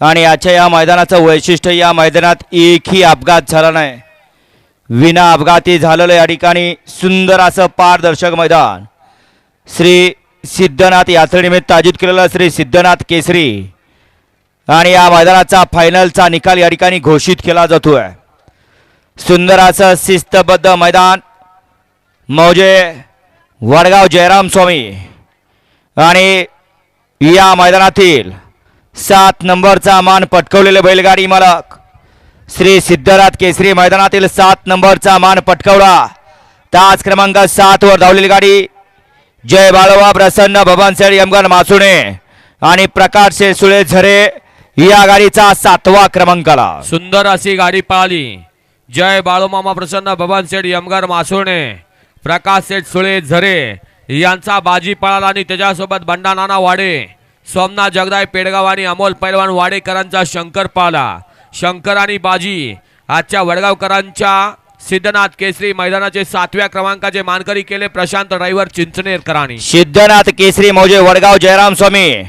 आणि याच्या या मैदानाचं वैशिष्ट्य या मैदानात एकही अपघात झाला नाही. विना अपघाती झालेलं या ठिकाणी सुंदर असं पारदर्शक मैदान. श्री सिद्धनाथ यात्रेनिमित्त आयोजित केलेलं श्री सिद्धनाथ केसरी. आणि या मैदानाचा फायनलचा निकाल या ठिकाणी घोषित केला जातोय. सुंदर असं शिस्तबद्ध मैदान. मौजे वडगाव जयराम स्वामी. आणि या मैदानातील सात नंबरचा मान पटकवलेले बैलगाडी मालक श्री सिद्धराज केसरी मैदानातील सात नंबरचा मान पटकवला. तास क्रमांक सात वर धावलेली गाडी. जय बाळोबा प्रसन्न भवनसेड यमगन मासुणे आणि प्रकाश सुळे झरे या गाडीचा सातवा क्रमांक आला सुंदर अशी गाडी पाहिली. जय बाळूमामा प्रसन्न भवन सेठ यमगर मासुणे प्रकाश सेठ सुळे झरे यांचा बाजी पळाला आणि त्याच्यासोबत बंडा नाना वाडे सोमनाथ जगदाय पेडगाव आणि अमोल पैलवान वाडेकरांचा शंकर पाला शंकर आणि बाजी आजच्या वडगावकरांच्या सिद्धनाथ केसरी मैदानाचे सातव्या क्रमांकाचे मानकरी केले प्रशांत ड्रायव्हर चिंचनेरकरांनी सिद्धनाथ केसरी मौजे वडगाव जयराम स्वामी.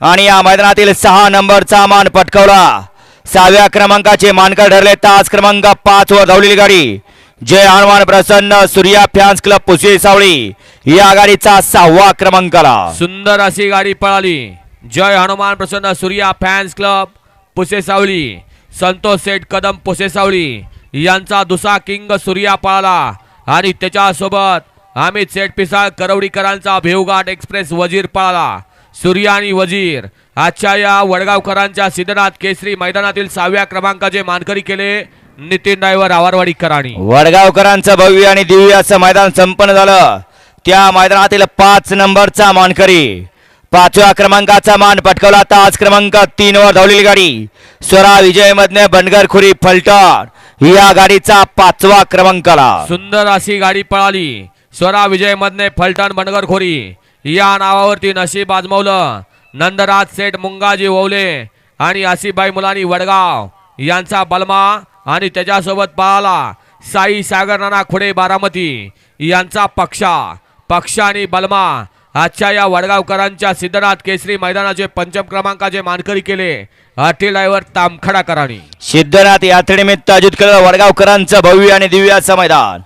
आणि या मैदानातील सहा नंबरचा मान पटकवला. सहाव्या क्रमांकाचे मानकर ठरले. तास क्रमांक पाच वर धावलेली गाडी. जय हनुमान प्रसन्न सूर्या फॅन्स क्लब पुसे सावळी. या गाडीचा सहावा क्रमांक आला. सुंदर अशी गाडी पळाली. जय हनुमान प्रसन्न सूर्या फॅन्स क्लब पुसेसावली संतोष सेठ कदम पुसेसावली यांचा दुसरा किंग सूर्या पळाला. आणि त्याच्यासोबत अमित सेठ पिसाळ करवडीकरांचा भेवघाट एक्सप्रेस वजीर पळाला. सूर्या आणि वजीर आजच्या या वडगावकरांच्या सिद्धनाथ केसरी मैदानातील सहाव्या क्रमांकाचे मानकरी केले. नितीन ड्रायव्हर आवारवाडीकरांनी वडगावकरांचं भव्य आणि दिव्य असं मैदान संपन्न झालं. त्या मैदानातील पाच नंबरचा मानकरी पाचव्या क्रमांकाचा मान पटकवला. तास क्रमांक तीन वर धावलेली गाडी. स्वरा विजय मधने बनगर खुरी फलटण. या गाडीचा पाचवा क्रमांक आला. सुंदर अशी गाडी पळाली. स्वरा विजय मधने फलटण बनगर खोरी या नावावरती नशीब आजमवलं. नंदराज सेठ मुंगाजी ओवले आणि आसिफबाई मुलानी वडगाव यांचा बलमा आणि त्याच्यासोबत पाहाला साई सागर नाना खुडे बारामती यांचा पक्षा पक्षा आणि बलमा. आजच्या या वडगावकरांच्या सिद्धनाथ केसरी मैदानाचे पंचम क्रमांकाचे मानकरी केले. अटी ड्रायव्हर तामखडाकरांनी सिद्धनाथ यात्रेनिमित्त आयोजित केलेलं वडगावकरांचं भव्य आणि दिव्याचं मैदान.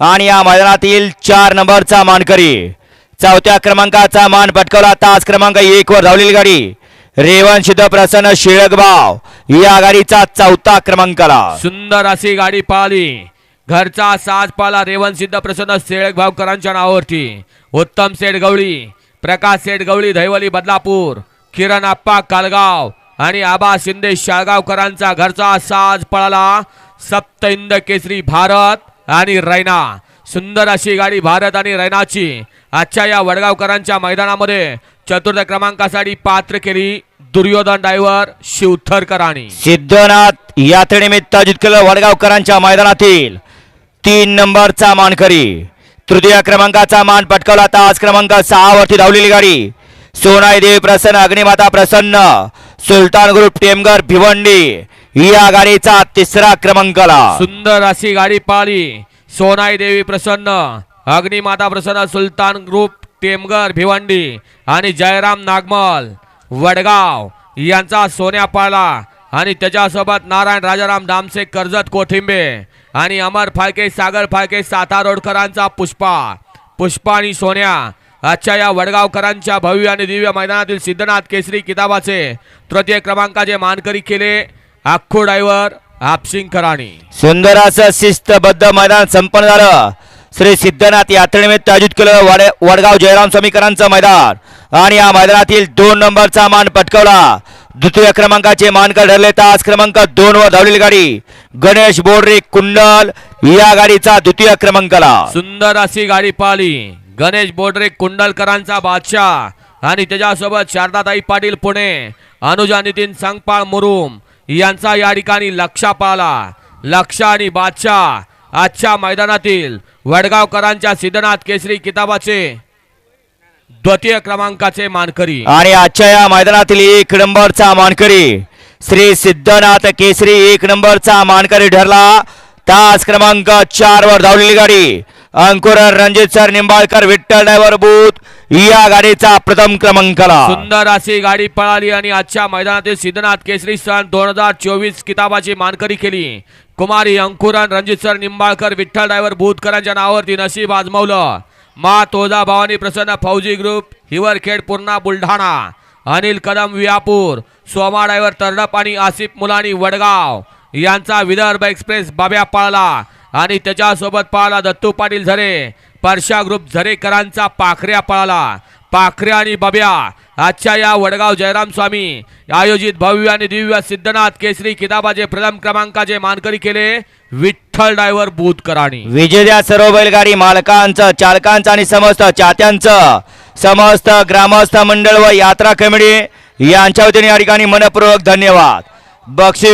आणि या मैदानातील चार नंबरचा मानकरी. चौथ्या क्रमांकाचा मान पटकवला. तास क्रमांक एक वर धावलेली गाडी. रेवण सिद्ध प्रसन्न शिळकभाव या गाडीचा चौथा क्रमांक आला. सुंदर अशी गाडी पळाली घरचा साज पाला रेवन सिद्ध प्रसन्न शेळकभावकरांच्या नावावरती. उत्तम सेठ गवळी प्रकाश सेठ गवळी धैवली बदलापूर किरण आप्पा कालगाव आणि आबा शिंदे शाळगावकरांचा घरचा साज पळाला सप्त इंद केसरी भारत आणि रैना. सुंदर अशी गाडी भारत आणि रैनाची. आजच्या या वडगावकरांच्या मैदानामध्ये चतुर्थ क्रमांकासाठी पात्र केली दुर्योधन डायव्हर शिवथरकरांनी सिद्धनाथ यात्रेनिमित्त आयोजित केलेलं वडगावकरांच्या मैदानातील तीन नंबरचा मानकरी. तृतीय क्रमांकाचा मान पटकवला तास क्रमांक सहा वरती धावलेली गाडी. सोनाई देवी प्रसन्न अग्निमाता प्रसन्न सुलतान ग्रुप टेमगर भिवंडी. या गाडीचा तिसरा क्रमांक सुंदर अशी गाडी पाळली. सोनाई देवी प्रसन्न अग्निमाता प्रसन्न सुलतान ग्रुप टेमगर भिवंडी आणि जयराम नागमल वडगाव यांचा सोन्या पाळला आणि त्याच्यासोबत नारायण राजाराम दामसे कर्जत कोथिंबे आणि अमर फाळके सागर फाळके साता रोडकरांचा पुष्पा. पुष्पा आणि सोन्या. आजच्या या वडगावकरांच्या भव्य आणि दिव्य मैदानातील सिद्धनाथ केसरी किताबाचे तृतीय क्रमांकाचे मानकरी केले आखो ड्रायव्हर आपसिंगकरांनी सुंदर असं शिस्तबद्ध मैदान संपन्न झालं. श्री सिद्धनाथ यात्रेनिमित्त आयोजित केलं वड वडगाव जयराम स्वामीकरांचं मैदान. आणि या मैदानातील दोन नंबरचा मान पटकवला. द्वितीय क्रमांकाचे मानकर ठरले तास क्रमांक दोन वर धावलेली गाडी. गणेश बोर्डे कुंडल या गाडीचा द्वितीय क्रमांक आला सुंदर अशी गाडी पाहिली. गणेश बोडरे कुंडलकरांचा बादशाह. आणि त्याच्यासोबत शारदाताई पाटील पुणे अनुजा नितीन संगपाळ मुरुम यांचा या ठिकाणी लक्षा पाला लक्षा आणि बादशाह आजच्या मैदानातील वडगावकरांच्या सिद्धनाथ केसरी किताबाचे द्वितीय क्रमांकाचे मानकरी. आणि आजच्या या मैदानातील एक नंबरचा मानकरी श्री सिद्धनाथ केसरी एक नंबरचा मानकरी ठरला. तास क्रमांक चार वर धावलेली गाडी. अंकुर रणजित सर निंबाळकर विठ्ठल ड्रायव्हर बूथ या गाडीचा प्रथम क्रमांकाला. सुंदर अशी गाडी पळाली आणि आजच्या मैदानातील सिद्धनाथ केसरी सन दोन हजार चोवीस किताबाची मानकरी केली. कुमारी अंकुरन रणजित सर निंबाळकर विठ्ठल ड्रायव्हर भूतकरांच्या नावावरती नशीब आजमावलं. मा तोजा भवानी प्रसन्न फौजी ग्रुप हिवरखेड पूर्णा बुलढाणा. अनिल कदम वियापूर. सोमा ड्रायव्हर तरडप आणि आसिफ मुलानी वडगाव. यांचा विदर्भ एक्सप्रेस बाब्या पाळला आणि त्याच्यासोबत पाळला दत्तू पाटील झरे. परशा ग्रुप झरेकरांचा पाखऱ्या पळाला. पाखरे आणि बब्या. आजच्या या वडगाव जयराम स्वामी आयोजित भव्य आणि दिव्य सिद्धनाथ केसरी किताबाचे प्रथम क्रमांकाचे मानकरी केले विठ्ठल ड्रायव्हर बुधकरांनी विजय सर्व बैलगाडी मालकांचं चालकांचं आणि समस्त चात्यांचं समस्त ग्रामस्थ मंडळ व यात्रा कमिटी यांच्या वतीने या ठिकाणी मनपूर्वक धन्यवाद. बक्षी